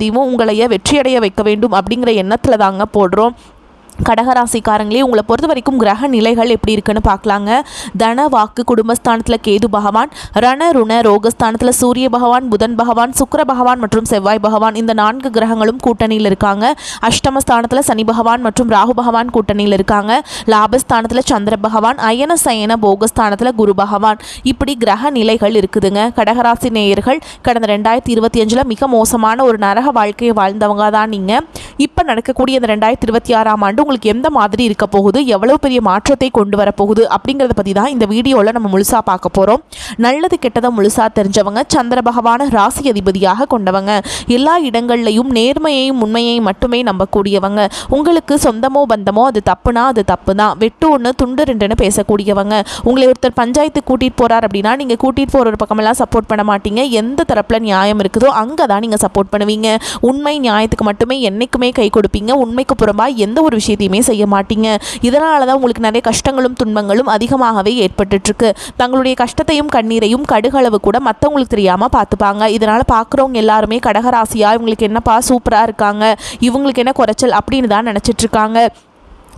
பதிவும் உங்களைய வெற்றியடைய வைக்க வேண்டும் அப்படிங்கிற எண்ணத்தில் தாங்க போடுறோம். கடகராசிக்காரங்களே உங்களை பொறுத்த வரைக்கும் கிரக நிலைகள் எப்படி இருக்குன்னு பார்க்கலாங்க. தன வாக்கு குடும்பஸ்தானத்தில் கேது பகவான் ரண ருண ரோகஸ்தானத்தில் சூரிய பகவான் புதன் பகவான் சுக்கர பகவான் மற்றும் செவ்வாய் பகவான் இந்த நான்கு கிரகங்களும் கூட்டணியில் இருக்காங்க. அஷ்டமஸ்தானத்தில் சனி பகவான் மற்றும் ராகு பகவான் கூட்டணியில் இருக்காங்க. லாபஸ்தானத்தில் சந்திர பகவான் அயன சயன போகஸ்தானத்தில் குரு பகவான். இப்படி கிரக நிலைகள் இருக்குதுங்க. கடகராசி நேயர்கள் கடந்த ரெண்டாயிரத்தி இருபத்தி அஞ்சில் மிக மோசமான ஒரு நரக வாழ்க்கையை வாழ்ந்தவங்க தான் நீங்கள் இப்போ நடக்கக்கூடிய இந்த ரெண்டாயிரத்தி இருபத்தி ஆறாம் ஆண்டு உங்களுக்கு எந்த மாதிரி இருக்க போகுது எவ்வளோ பெரிய மாற்றத்தை கொண்டு வரப்போகுது அப்படிங்கிறத பற்றி தான் இந்த வீடியோவில் நம்ம முழுசாக பார்க்க போகிறோம் நல்லது கெட்டதை முழுசாக தெரிஞ்சவங்க சந்திர பகவான ராசி அதிபதியாக கொண்டவங்க. எல்லா இடங்கள்லையும் நேர்மையையும் உண்மையையும் மட்டுமே நம்பக்கூடியவங்க. உங்களுக்கு சொந்தமோ பந்தமோ அது தப்புனா அது தப்பு தான் வெட்டு ஒன்று துண்டு ரெண்டுன்னு பேசக்கூடியவங்க. உங்களை ஒருத்தர் பஞ்சாயத்து கூட்டிகிட்டு போகிறார் அப்படின்னா நீங்கள் கூட்டிகிட்டு போகிற ஒரு பக்கமெல்லாம் சப்போர்ட் பண்ண மாட்டீங்க. எந்த தரப்பில் நியாயம் இருக்குதோ அங்கே தான் நீங்கள் சப்போர்ட் பண்ணுவீங்க. உண்மை நியாயத்துக்கு மட்டுமே என்றைக்குமே கை கொடுப்பீங்க. உண்மைக்கு புறம்பாக எந்த ஒரு விஷயம் விஷயத்தையுமே செய்ய மாட்டீங்க. இதனால தான் உங்களுக்கு நிறைய கஷ்டங்களும் துன்பங்களும் அதிகமாகவே ஏற்பட்டுட்ருக்கு. தங்களுடைய கஷ்டத்தையும் கண்ணீரையும் கடுகளவு கூட மற்றவங்களுக்கு தெரியாமல் பார்த்துப்பாங்க. இதனால் பார்க்குறவங்க எல்லாருமே கடகராசியா இவங்களுக்கு என்னப்பா சூப்பராக இருக்காங்க. இவங்களுக்கு என்ன குறைச்சல் அப்படின்னு தான் நினச்சிட்டு இருக்காங்க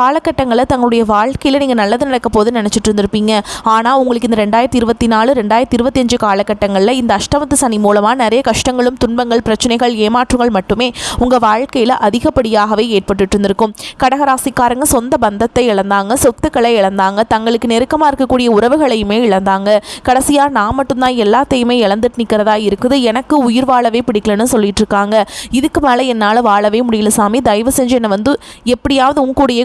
காலகட்டங்களில் தங்களுடைய வாழ்க்கையில் நீங்கள் நல்லது நடக்க போகுதுன்னு நினச்சிட்டு இருந்திருப்பீங்க. ஆனால் உங்களுக்கு இந்த ரெண்டாயிரத்தி இருபத்தி நாலு ரெண்டாயிரத்தி இருபத்தஞ்சு காலகட்டங்களில் இந்த அஷ்டமத்து சனி மூலமாக நிறைய கஷ்டங்களும் துன்பங்கள் பிரச்சனைகள் ஏமாற்றங்கள் மட்டுமே உங்கள் வாழ்க்கையில் அதிகப்படியாகவே ஏற்பட்டுட்டு இருந்திருக்கும். கடகராசிக்காரங்க சொந்த பந்தத்தை இழந்தாங்க சொத்துக்களை இழந்தாங்க தங்களுக்கு நெருக்கமாக இருக்கக்கூடிய உறவுகளையுமே இழந்தாங்க. கடைசியாக நான் மட்டும்தான் எல்லாத்தையுமே இழந்துட்டு நிற்கிறதா இருக்குது. எனக்கு உயிர் வாழவே பிடிக்கலன்னு சொல்லிட்டு இருக்காங்க. இதுக்கு மேலே என்னால் வாழவே முடியல சாமி. தயவு செஞ்சு என்னை வந்து எப்படியாவது உன் கூடயே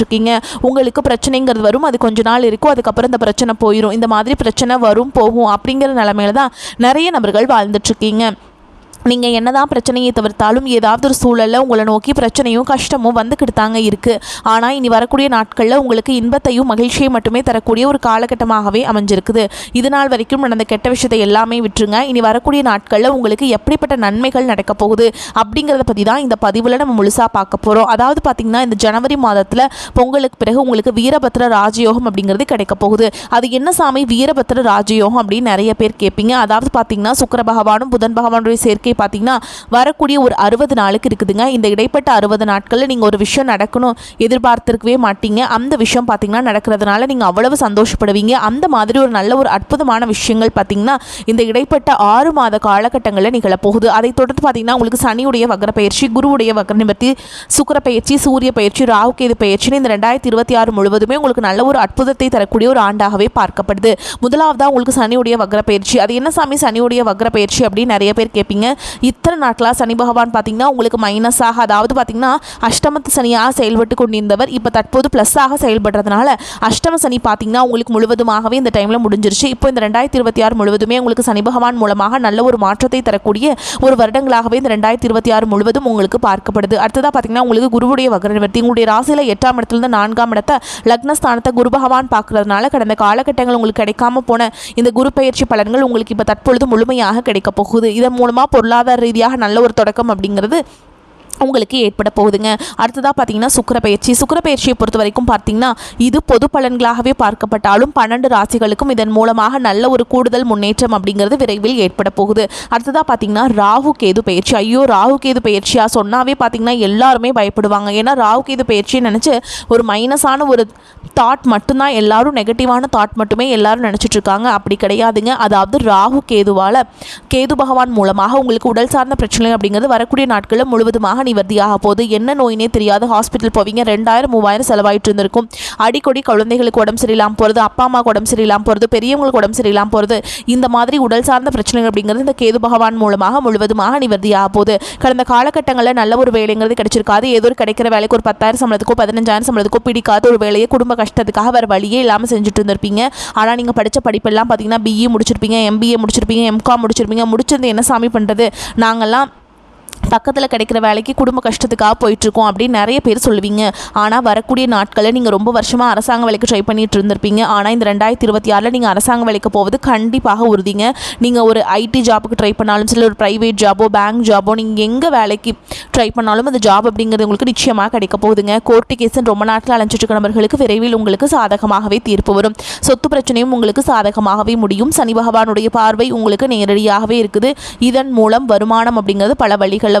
இருக்கீங்க உங்களுக்கு பிரச்சனைங்கிறது வரும் அது கொஞ்ச நாள் இருக்கும் அதுக்கப்புறம் இந்த பிரச்சனை போயிடும் இந்த மாதிரி பிரச்சனை வரும் போகும் அப்படிங்கிற நிலமையில தான் நிறைய நபர்கள் வாழ்ந்துட்டு நீங்கள் என்னதான் பிரச்சனையை தவிர்த்தாலும் ஏதாவது ஒரு சூழலில் உங்களை நோக்கி பிரச்சனையும் கஷ்டமும் வந்துக்கிட்டு தாங்க இருக்குது ஆனால் இனி வரக்கூடிய நாட்களில் உங்களுக்கு இன்பத்தையும் மகிழ்ச்சியை மட்டுமே தரக்கூடிய ஒரு காலகட்டமாகவே அமைஞ்சிருக்குது. இது நாள் வரைக்கும் நடந்த கெட்ட விஷயத்தை எல்லாமே விட்டுருங்க. இனி வரக்கூடிய நாட்களில் உங்களுக்கு எப்படிப்பட்ட நன்மைகள் நடக்க போகுது அப்படிங்கிறத பற்றி தான் இந்த பதிவில் நம்ம முழுசாக பார்க்க போகிறோம் அதாவது பார்த்திங்கன்னா இந்த ஜனவரி மாதத்தில் பொங்கலுக்கு பிறகு உங்களுக்கு வீரபத்ர ராஜயோகம் அப்படிங்கிறது கிடைக்க போகுது. அது என்ன சாமி? வீரபத்ர ராஜயோகம் அப்படின்னு நிறைய பேர் கேட்பீங்க அதாவது பார்த்தீங்கன்னா சுக்கர பகவானும் புதன் பகவானுடைய சேர்க்கை பார்த்தீங்கன்னா வரக்கூடிய ஒரு அறுபது நாளுக்கு இருக்குதுங்க. இந்த இடைப்பட்ட அறுபது நாட்களில் நீங்கள் ஒரு விஷயம் நடக்கணும் எதிர்பார்த்திருக்கவே மாட்டீங்க. அந்த விஷயம் பார்த்தீங்கன்னா நடக்கிறதுனால நீங்கள் அவ்வளவு சந்தோஷப்படுவீங்க. அந்த மாதிரி ஒரு நல்ல ஒரு அற்புதமான விஷயங்கள் பார்த்தீங்கன்னா இந்த இடைப்பட்ட ஆறு மாத காலகட்டங்களில் நிகழப்போகுது அதை தொடர்ந்து பார்த்தீங்கன்னா உங்களுக்கு சனியுடைய வக்ர பயிற்சி குருவுடைய வக்ர நிவர்த்தி சுக்கர பயிற்சி சூரிய பயிற்சி ராகுகேது பயிற்சின்னு இந்த ரெண்டாயிரத்தி இருபத்தி ஆறு முழுவதுமே உங்களுக்கு நல்ல ஒரு அற்புதத்தை தரக்கூடிய ஒரு ஆண்டாகவே பார்க்கப்படுது. முதலாவதாக உங்களுக்கு சனியுடைய வக்ர பயிற்சி அது என்ன சாமி? சனியுடைய வக்ர பயிற்சி அப்படின்னு நிறைய பேர் கேட்பீங்க இத்தனை நாட்களாக சனி பகவான் பார்த்தீங்கன்னா உங்களுக்கு மைனஸாக அதாவது பார்த்தீங்கன்னா அஷ்டமத்து சனியாக செயல்பட்டு கொண்டிருந்தவர் இப்போ தற்போது ப்ளஸ்ஸாக செயல்படுறதுனால அஷ்டம சனி பார்த்தீங்கன்னா உங்களுக்கு முழுவதுமாகவே இந்த டைமில் முடிஞ்சிருச்சு. இப்போ இந்த ரெண்டாயிரத்தி இருபத்தி ஆறு முழுவதுமே உங்களுக்கு சனி பகவான் மூலமாக நல்ல ஒரு மாற்றத்தை தரக்கூடிய ஒரு வருடங்களாகவே இந்த ரெண்டாயிரத்தி இருபத்தி ஆறு முழுவதும் உங்களுக்கு பார்க்கப்படுது. அடுத்ததாக பார்த்தீங்கன்னா உங்களுக்கு குருவுடைய வக்ரவர்த்தி உங்களுடைய ராசியில் எட்டாம் இடத்துலேருந்து நான்காம் இடத்தை லக்னஸ்தானத்தை குரு பகவான் பார்க்கறதுனால கடந்த காலகட்டங்கள் உங்களுக்கு கிடைக்காம போன இந்த குரு பயிற்சி பலன்கள் உங்களுக்கு இப்போ தற்பொழுது முழுமையாக கிடைக்க போகுது. இதன் மூலமாக பொருள் பொருளாதார ரீதியாக நல்ல ஒரு தொடக்கம் அப்படிங்கிறது உங்களுக்கு ஏற்பட போகுதுங்க. அடுத்ததாக பார்த்தீங்கன்னா சுக்கரப்பயிற்சி பயிற்சி பயிற்சியை பொறுத்த வரைக்கும் பார்த்தீங்கன்னா இது பொது பலன்களாகவே பார்க்கப்பட்டாலும் பன்னெண்டு ராசிகளுக்கும் இதன் மூலமாக நல்ல ஒரு கூடுதல் முன்னேற்றம் அப்படிங்கிறது விரைவில் ஏற்பட போகுது. அடுத்ததாக பார்த்தீங்கன்னா ராகு கேது பயிற்சி. ஐயோ ராகு கேது பயிற்சியாக சொன்னாவே பார்த்தீங்கன்னா எல்லாருமே பயப்படுவாங்க. ஏன்னா ராகு கேது பயிற்சியை நினச்சி ஒரு மைனஸான ஒரு தாட் மட்டும்தான் எல்லாரும் நெகட்டிவான தாட் மட்டுமே எல்லாரும் நினச்சிட்டு இருக்காங்க. அப்படி கிடையாதுங்க. அதாவது ராகு கேதுவால் கேது பகவான் மூலமாக உங்களுக்கு உடல் சார்ந்த பிரச்சனை அப்படிங்கிறது வரக்கூடிய நாட்களில் முழுவதுமாக நிவர்த்தியாக போகுது என்ன நோயினே தெரியாது ஹாஸ்பிட்டல் போவீங்க. ரெண்டாயிரம் மூவாயிரம் செலவாயிட்டு இருந்திருக்கும். அடிக்கடி குழந்தைகளுக்கு உடம்பு சரியில்லாமல் போகிறது அப்பா அம்மாவுக்கு உடம்பு சரியில்லாமல் போகிறது பெரியவங்களுக்கு உடம்பு சரியில்லாமல் போகிறது இந்த மாதிரி உடல் சார்ந்த பிரச்சனைகள் அப்படிங்கிறது இந்த கேது பகவான் மூலமாக முழுவதுமாக நிவர்த்தியாக போகுது. கடந்த காலகட்டங்களில் நல்ல ஒரு வேலைங்கிறது கிடைச்சிருக்காது. ஏதோ ஒரு கிடைக்கிற வேலைக்கு ஒரு பத்தாயிரம் சம்பளத்துக்கோ பதினஞ்சாயிரம் சம்பளத்துக்கோ பிடிக்காத ஒரு வேலையை குடும்ப கஷ்டத்துக்காக வேறு வழியே இல்லாமல் செஞ்சுட்டு இருந்திருப்பீங்க. ஆனால் நீங்கள் படித்த படிப்பெல்லாம் பார்த்தீங்கன்னா பிஇ முடிச்சிருப்பீங்க எம்பிஏ முடிச்சிருப்பீங்க எம்காம் முடிச்சிருப்பீங்க. முடிச்சிருந்து என்ன சாமி பண்ணுறது நாங்கள்லாம் பக்கத்தில் கிடைக்கிற வேலைக்கு குடும்ப கஷ்டத்துக்காக போயிட்டுருக்கோம் அப்படின்னு நிறைய பேர் சொல்லுவீங்க. ஆனால் வரக்கூடிய நாட்களில் நீங்கள் ரொம்ப வருஷமாக அரசாங்க வேலைக்கு ட்ரை பண்ணிட்டு இருந்திருப்பீங்க. ஆனால் இந்த ரெண்டாயிரத்தி இருபத்தி ஆறில் நீங்கள் அரசாங்க வேலைக்கு போவது கண்டிப்பாக உறுதிங்க. நீங்கள் ஒரு ஐடி ஜாபுக்கு ட்ரை பண்ணாலும் சரி ஒரு ப்ரைவேட் ஜாபோ பேங்க் ஜாபோ நீங்கள் எங்கே வேலைக்கு ட்ரை பண்ணாலும் அந்த ஜாப் அப்படிங்கிறது உங்களுக்கு நிச்சயமாக கிடைக்க போகுதுங்க. கோர்ட்டு கேஸ்ன்னு ரொம்ப நாட்டில் அலைஞ்சிட்டு நபர்களுக்கு விரைவில் உங்களுக்கு சாதகமாகவே தீர்ப்பு வரும். சொத்து பிரச்சனையும் உங்களுக்கு சாதகமாகவே முடியும். சனி பகவானுடைய பார்வை உங்களுக்கு நேரடியாகவே இருக்குது. இதன் மூலம் வருமானம் அப்படிங்கிறது பல வழிகளில்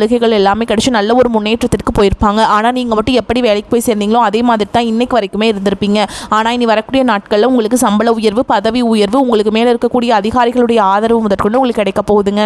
சலுகைகள் எல்லாமே கிடைச்சி நல்ல ஒரு முன்னேற்றத்திற்கு போயிருப்பாங்க. ஆனால் நீங்கள் மட்டும் எப்படி வேலைக்கு போய் சேர்ந்தீங்களோ அதே மாதிரி தான் இன்னைக்கு வரைக்குமே இருந்திருப்பீங்க. ஆனால் இனி வரக்கூடிய நாட்களில் உங்களுக்கு சம்பள உயர்வு பதவி உயர்வு உங்களுக்கு மேலே இருக்கக்கூடிய அதிகாரிகளுடைய ஆதரவு முதற்கொண்டு உங்களுக்கு கிடைக்க போகுதுங்க.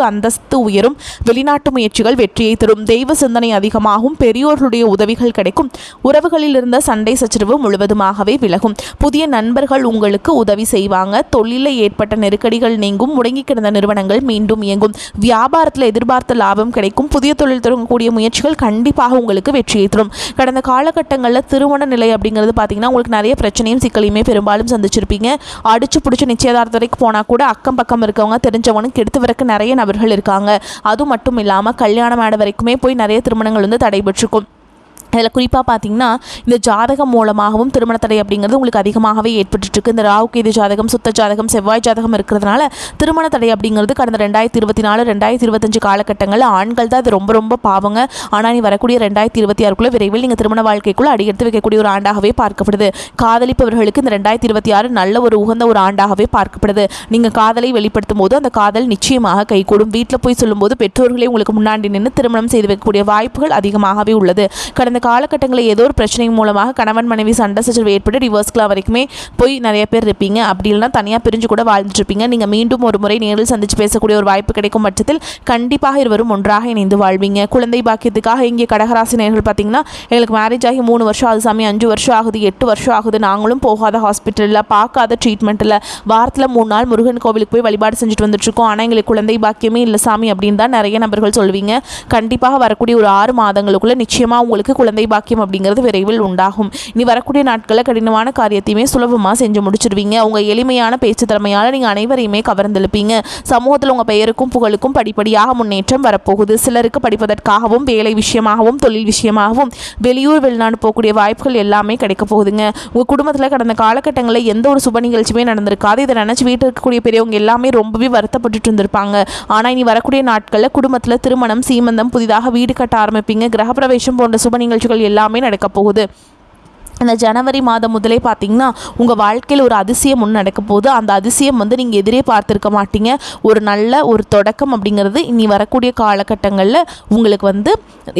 அந்தஸ்து உயரும். வெளிநாட்டு முயற்சிகள் வெற்றியை தரும். தெய்வ சிந்தனை அதிகமாகும். பெரியோர்களுடைய உதவிகள் கிடைக்கும். உறவுகளில் இருந்த சண்டை சச்சரவு முழுவதுமாகவே விலகும். புதிய நண்பர்கள் உங்களுக்கு உதவி செய்வாங்க. தொழிலில் ஏற்பட்ட நெருக்கடிகள் நீங்கும். முடங்கி கிடந்த நிறுவனங்கள் மீண்டும் இயங்கும். வியாபாரத்தில் எதிர்பார்த்த லாபம் கிடைக்கும். புதிய தொழில் தொடங்கக்கூடிய முயற்சிகள் கண்டிப்பாக உங்களுக்கு வெற்றியை தரும். கடந்த காலகட்டங்களில் திருமண நிலை அப்படிங்கிறது பார்த்தீங்கன்னா உங்களுக்கு நிறைய பிரச்சனையும் சிக்கலையுமே பெரும்பாலும் சந்திச்சிருப்பீங்க. அடிச்சு பிடிச்சி நிச்சயதார்த்த வரைக்கும் போனால் கூட அக்கம் பக்கம் இருக்கவங்க தெரிஞ்சவனுக்கு கெடுத்து வரக்கு நிறைய அவர்கள் இருக்காங்க. அது மட்டும் இல்லாமல் கல்யாணம் ஆன வரைக்குமே போய் நிறைய திருமணங்கள் வந்து தடைபெற்றிருக்கும் இதில் குறிப்பாக பார்த்தீங்கன்னா இந்த ஜாதகம் மூலமாகவும் திருமண தடை அப்படிங்கிறது உங்களுக்கு அதிகமாகவே ஏற்பட்டுருக்கு இந்த ராகு கேது ஜாதகம் சுத்த ஜாதகம் செவ்வாய் ஜாதகம் இருக்கிறதுனால திருமண தடை அப்படிங்கிறது கடந்த ரெண்டாயிரத்தி இருபத்தி நாலு ரெண்டாயிரத்தி இருபத்தஞ்சு காலகட்டங்களில் ஆண்கள் தான் அது ரொம்ப ரொம்ப பாவங்க. ஆனால் நீ வரக்கூடிய ரெண்டாயிரத்தி இருபத்தி ஆறுக்குள்ளே விரைவில் நீங்கள் திருமண வாழ்க்கைக்குள்ளே அடியெடுத்து வைக்கக்கூடிய ஒரு ஆண்டாகவே பார்க்கப்படுது. காதலிப்பவர்களுக்கு இந்த ரெண்டாயிரத்தி இருபத்தி ஆறு நல்ல ஒரு உகந்த ஒரு ஆண்டாகவே பார்க்கப்படுது. நீங்கள் காதலை வெளிப்படுத்தும் போது அந்த காதல் நிச்சயமாக கைகூடும். வீட்டில் போய் சொல்லும்போது பெற்றோர்களே உங்களுக்கு முன்னாடி நின்று திருமணம் செய்து வைக்கக்கூடிய வாய்ப்புகள் அதிகமாகவே உள்ளது. கடந்த காலகட்டங்களில் ஏதோ ஒரு பிரச்சனை மூலமாக கணவன் மனைவி சண்டை சச்சரவு ஏற்பட்டு டிவோர்ஸ்க்குலாம் வரைக்குமே போய் நிறைய பேர் இருப்பீங்க. அப்படி இல்லைனா தனியாக பிரிஞ்சு கூட வாழ்ந்துட்டுருப்பீங்க. நீங்கள் மீண்டும் ஒரு முறை நேரில் சந்திச்சு பேசக்கூடிய ஒரு வாய்ப்பு கிடைக்கும் பட்சத்தில் கண்டிப்பாக இருவரும் ஒன்றாக இணைந்து வாழ்வீங்க. குழந்தை பாக்கியத்துக்காக இங்கே கடகராசி நேர்கள் பார்த்தீங்கன்னா எங்களுக்கு மேரேஜ் ஆகி மூணு வருஷம் ஆகுது சாமி அஞ்சு வருஷம் ஆகுது எட்டு வருஷம் ஆகுது. நாங்களும் போகாத ஹாஸ்பிட்டலில் பார்க்காத ட்ரீட்மெண்ட்டில் வாரத்தில் மூணு நாள் முருகன் கோவிலுக்கு போய் வழிபாடு செஞ்சுட்டு வந்துட்டுருக்கோம். ஆனால் எங்களுக்கு குழந்தை பாக்கியமே இல்லை சாமி அப்படின்னு தான் நிறைய நபர்கள் சொல்லுவீங்க. கண்டிப்பாக வரக்கூடிய ஒரு ஆறு மாதங்களுக்குள்ளே நிச்சயமாக உங்களுக்கு குழந்தை குழந்தை பாக்கியம் அப்படிங்கிறது விரைவில் உண்டாகும். இனி வரக்கூடிய நாட்களில் கடினமான காரியத்தையுமே சுலபமாக செஞ்சு முடிச்சிருவீங்க. உங்கள் எளிமையான பேச்சு திறமையால் நீங்கள் அனைவரையுமே கவர்ந்தெழுப்பீங்க. சமூகத்தில் உங்கள் பெயருக்கும் புகழுக்கும் படிப்படியாக முன்னேற்றம் வரப்போகுது. சிலருக்கு படிப்பதற்காகவும் வேலை விஷயமாகவும் தொழில் விஷயமாகவும் வெளியூர் வெளிநாடு போகக்கூடிய வாய்ப்புகள் எல்லாமே கிடைக்க போகுதுங்க. உங்கள் குடும்பத்தில் கடந்த காலகட்டங்களில் எந்த ஒரு சுப நிகழ்ச்சியுமே நடந்திருக்காது. இதை நினச்சி வீட்டில் இருக்கக்கூடிய பெரியவங்க எல்லாமே ரொம்பவே வருத்தப்பட்டுட்டு இருந்திருப்பாங்க. ஆனால் இனி வரக்கூடிய நாட்களில் குடும்பத்தில் திருமணம் சீமந்தம் புதிதாக வீடு கட்ட ஆரம்பிப்பீங்க. கிரகப்பிரவேசம் போன்ற சுப நிகழ்ச்சிகள் எல்லாமே நடக்க போகுது. இந்த ஜனவரி மாதம் முதலே பார்த்தீங்கன்னா உங்கள் வாழ்க்கையில் ஒரு அதிசயம் ஒன்று நடக்க போகுது. அந்த அதிசயம் வந்து நீங்கள் எதிரே பார்த்துருக்க மாட்டீங்க. ஒரு நல்ல ஒரு தொடக்கம் அப்படிங்கிறது இனி வரக்கூடிய காலகட்டங்களில் உங்களுக்கு வந்து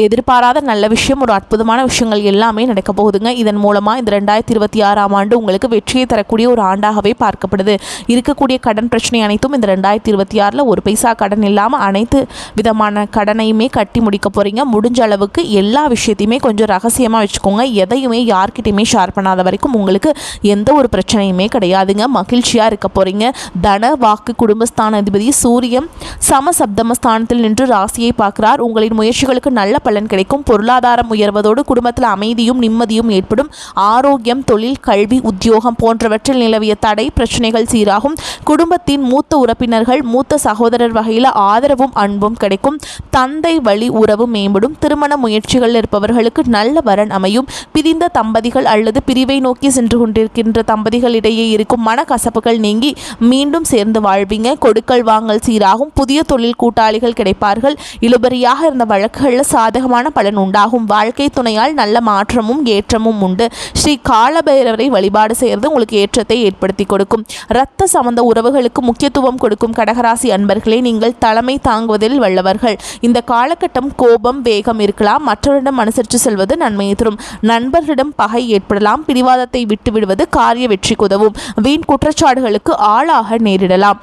எதிர்பாராத நல்ல விஷயம் ஒரு அற்புதமான விஷயங்கள் எல்லாமே நடக்க போகுதுங்க. இதன் மூலமாக இந்த ரெண்டாயிரத்தி இருபத்தி ஆறாம் ஆண்டு உங்களுக்கு வெற்றியை தரக்கூடிய ஒரு ஆண்டாகவே பார்க்கப்படுது. இருக்கக்கூடிய கடன் பிரச்சனை அனைத்தும் இந்த ரெண்டாயிரத்தி இருபத்தி ஆறில் ஒரு பைசா கடன் இல்லாமல் அனைத்து விதமான கடனையுமே கட்டி முடிக்க போகிறீங்க முடிஞ்ச அளவுக்கு எல்லா விஷயத்தையுமே கொஞ்சம் ரகசியமாக வச்சுக்கோங்க. எதையுமே யாருக்கு யார்கிட்டையுமே ஷேர் பண்ணாத வரைக்கும் உங்களுக்கு எந்த ஒரு பிரச்சனையுமே கிடையாதுங்க. மகிழ்ச்சியாக இருக்க போகிறீங்க தன வாக்கு குடும்பஸ்தான அதிபதி சூரியன் சம சப்தமஸ்தானத்தில் நின்று ராசியை பார்க்கிறார். உங்களின் முயற்சிகளுக்கு நல்ல பலன் கிடைக்கும். பொருளாதாரம் உயர்வதோடு குடும்பத்தில் அமைதியும் நிம்மதியும் ஏற்படும். ஆரோக்கியம் தொழில் கல்வி உத்தியோகம் போன்றவற்றில் நிலவிய தடை பிரச்சனைகள் சீராகும். குடும்பத்தின் மூத்த உறுப்பினர்கள் மூத்த சகோதரர் வகையில் ஆதரவும் அன்பும் கிடைக்கும். தந்தை வழி உறவு மேம்படும். திருமண முயற்சிகள் இருப்பவர்களுக்கு நல்ல வரன் அமையும். பிரிந்த தம்பதி தம்பதிகள் அல்லது பிரிவை நோக்கி சென்று கொண்டிருக்கின்ற தம்பதிகளிடையே இருக்கும் மனக்கசப்புகள் நீங்கி மீண்டும் சேர்ந்து வாழ்வீங்க. கொடுக்கல் வாங்கல் சீராகும். புதிய தொழில் கூட்டாளிகள் கிடைப்பார்கள். இழுபறியாக இருந்த வழக்குகளில் சாதகமான பலன் உண்டாகும். வாழ்க்கை துணையால் நல்ல மாற்றமும் ஏற்றமும் உண்டு. ஸ்ரீ காலபைரவரை வழிபாடு செய்கிறது உங்களுக்கு ஏற்றத்தை ஏற்படுத்தி கொடுக்கும். இரத்த சம்பந்த உறவுகளுக்கு முக்கியத்துவம் கொடுக்கும் கடகராசி அன்பர்களே நீங்கள் தலைமை தாங்குவதில் வல்லவர்கள். இந்த காலகட்டம் கோபம் வேகம் இருக்கலாம். மற்றவரிடம் அனுசரித்து செல்வது நன்மையை தரும். நண்பர்களிடம் பகை ஏற்படலாம். பிடிவாதத்தை விட்டுவிடுவது காரிய வெற்றிக்கு உதவும். வீண் குற்றச்சாட்டுகளுக்கு ஆளாக நேரிடலாம்.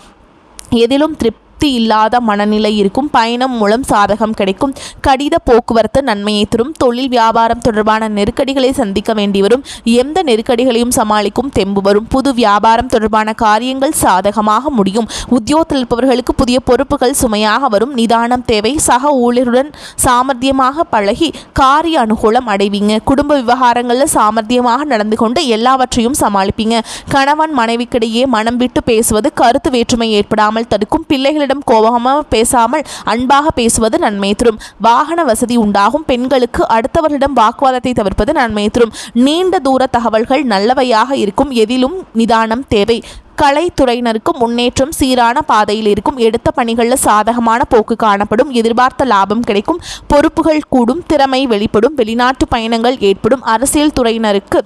எதிலும் திருப்தி திருப்தி இல்லாத மனநிலை இருக்கும். பயணம் மூலம் சாதகம் கிடைக்கும். கடித போக்குவரத்து நன்மையை தரும். தொழில் வியாபாரம் தொடர்பான நெருக்கடிகளை சந்திக்க வேண்டி வரும். எந்த நெருக்கடிகளையும் சமாளிக்கும் தெம்பு வரும். புது வியாபாரம் தொடர்பான காரியங்கள் சாதகமாக முடியும். உத்தியோகத்தில் இருப்பவர்களுக்கு புதிய பொறுப்புகள் சுமையாக வரும். நிதானம் தேவை. சக ஊழியருடன் சாமர்த்தியமாக பழகி காரிய அனுகூலம் அடைவீங்க. குடும்ப விவகாரங்களில் சாமர்த்தியமாக நடந்து கொண்டு எல்லாவற்றையும் சமாளிப்பீங்க. கணவன் மனைவிக்கிடையே மனம் விட்டு பேசுவது கருத்து வேற்றுமை ஏற்படாமல் தடுக்கும். பிள்ளைகளிடம் பெண்களிடம் கோபமாக பேசாமல் அன்பாக பேசுவது நன்மை தரும். வாகன வசதி உண்டாகும். பெண்களுக்கு அடுத்தவர்களிடம் வாக்குவாதத்தை தவிர்ப்பது நன்மை தரும். நீண்ட தூர தகவல்கள் நல்லவையாக இருக்கும். எதிலும் நிதானம் தேவை. கலைத்துறையினருக்கு முன்னேற்றம் சீரான பாதையில் இருக்கும். எடுத்த பணிகளில் சாதகமான போக்கு காணப்படும். எதிர்பார்த்த லாபம் கிடைக்கும். பொறுப்புகள் கூடும். திறமை வெளிப்படும். வெளிநாட்டு பயணங்கள் ஏற்படும். அரசியல் துறையினருக்கு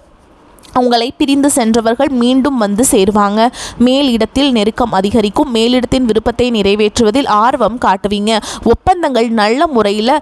உங்களை பிரிந்து சென்றவர்கள் மீண்டும் வந்து சேருவாங்க. மேலிடத்தில் நெருக்கம் அதிகரிக்கும். மேலிடத்தின் விருப்பத்தை நிறைவேற்றுவதில் ஆர்வம் காட்டுவீங்க. ஒப்பந்தங்கள் நல்ல முறையில்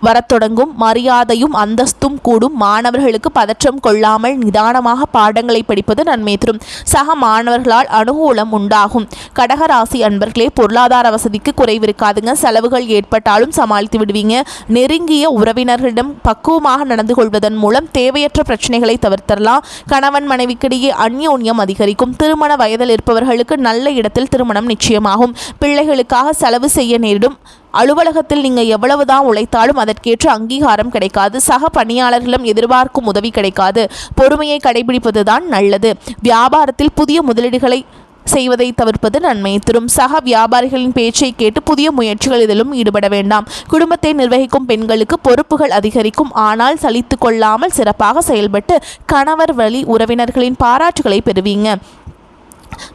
வரத் தொடங்கும் மரியாதையும் அந்தஸ்தும் கூடும். மாணவர்களுக்கு பதற்றம் கொள்ளாமல் நிதானமாக பாடங்களை படிப்பது நன்மை தரும் சக மாணவர்களால் அனுகூலம் உண்டாகும். கடகராசி அன்பர்களே பொருளாதார வசதிக்கு குறைவிருக்காதுங்க. செலவுகள் ஏற்பட்டாலும் சமாளித்து விடுவீங்க. நெருங்கிய உறவினர்களிடம் பக்குவமாக நடந்து கொள்வதன் மூலம் தேவையற்ற பிரச்சனைகளை தவிர்த்தரலாம். கணவன் மனைவிக்கிடையே அந்யோன்யம் அதிகரிக்கும். திருமண வயதில் இருப்பவர்களுக்கு நல்ல இடத்தில் திருமணம் நிச்சயமாகும். பிள்ளைகளுக்காக செலவு செய்ய நேரிடும். அலுவலகத்தில் நீங்கள் எவ்வளவுதான் உழைத்தாலும் அதற்கேற்ற அங்கீகாரம் கிடைக்காது. சக பணியாளர்களும் எதிர்பார்க்கும் உதவி கிடைக்காது. பொறுமையை கடைபிடிப்பதுதான் நல்லது. வியாபாரத்தில் புதிய முதலீடுகளை செய்வதை தவிர்ப்பது நன்மை தரும். சக வியாபாரிகளின் பேச்சை கேட்டு புதிய முயற்சிகள் இதிலும் ஈடுபட வேண்டாம். குடும்பத்தை நிர்வகிக்கும் பெண்களுக்கு பொறுப்புகள் அதிகரிக்கும். ஆனால் சலித்து கொள்ளாமல் சிறப்பாக செயல்பட்டு கணவர் வழி உறவினர்களின் பாராட்டுகளை பெறுவீங்க.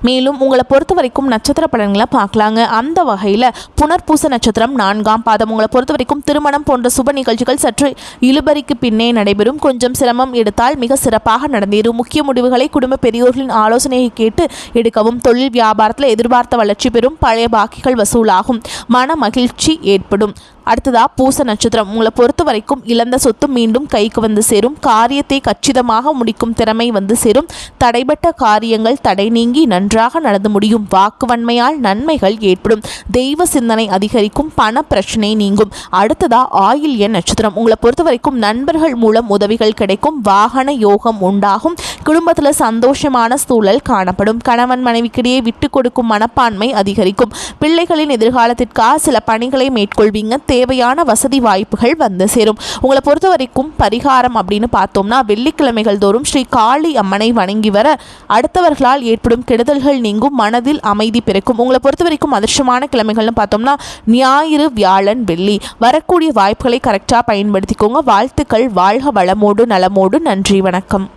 மேலும் உங்களை பொறுத்த வரைக்கும் நட்சத்திர பலன்களை பார்க்கலாங்க. அந்த வகையில் புனர்பூச நட்சத்திரம் நான்காம் பாதம். உங்களை பொறுத்த வரைக்கும் திருமணம் போன்ற சுப நிகழ்ச்சிகள் சற்று இழுபறிக்கு பின்னே நடைபெறும். கொஞ்சம் சிரமம் எடுத்தால் மிக சிறப்பாக நடந்தேறும். முக்கிய முடிவுகளை குடும்ப பெரியோர்களின் ஆலோசனையை கேட்டு எடுக்கவும். தொழில் வியாபாரத்தில் எதிர்பார்த்த வளர்ச்சி பெறும். பழைய பாக்கிகள் வசூலாகும். மன மகிழ்ச்சி ஏற்படும். அடுத்ததா பூச நட்சத்திரம். உங்களை பொறுத்த வரைக்கும் இழந்த சொத்து மீண்டும் கைக்கு வந்து சேரும். காரியத்தை கச்சிதமாக முடிக்கும் திறமை வந்து சேரும். தடைபட்ட காரியங்கள் தடை நீங்கி நன்றாக நடந்து முடியும். வாக்குவன்மையால் நன்மைகள் ஏற்படும். தெய்வ சிந்தனை அதிகரிக்கும். பண பிரச்சனை நீங்கும். அடுத்ததா ஆயில் என் நட்சத்திரம். உங்களை பொறுத்த வரைக்கும் நண்பர்கள் மூலம் உதவிகள் கிடைக்கும். வாகன யோகம் உண்டாகும். குடும்பத்தில் சந்தோஷமான சூழல் காணப்படும். கணவன் மனைவிக்கிடையே விட்டு கொடுக்கும் மனப்பான்மை அதிகரிக்கும். பிள்ளைகளின் எதிர்காலத்திற்காக சில பணிகளை மேற்கொள்வீங்க. தேவையான வசதி வாய்ப்புகள் வந்து சேரும். உங்களை பொறுத்த வரைக்கும் பரிகாரம் அப்படின்னு பார்த்தோம்னா வெள்ளிக்கிழமைகள் தோறும் ஸ்ரீ காளி அம்மனை வணங்கி வர அடுத்தவர்களால் ஏற்படும் கெடுதல்கள் நீங்கும் மனதில் அமைதி பிறக்கும். உங்களை பொறுத்த வரைக்கும் அதிர்ஷ்டமான கிழமைகள்னு பார்த்தோம்னா ஞாயிறு வியாழன் வெள்ளி. வரக்கூடிய வாய்ப்புகளை கரெக்டாக பயன்படுத்திக்கோங்க. வாழ்த்துக்கள். வாழ்க வளமோடு நலமோடு. நன்றி. வணக்கம்.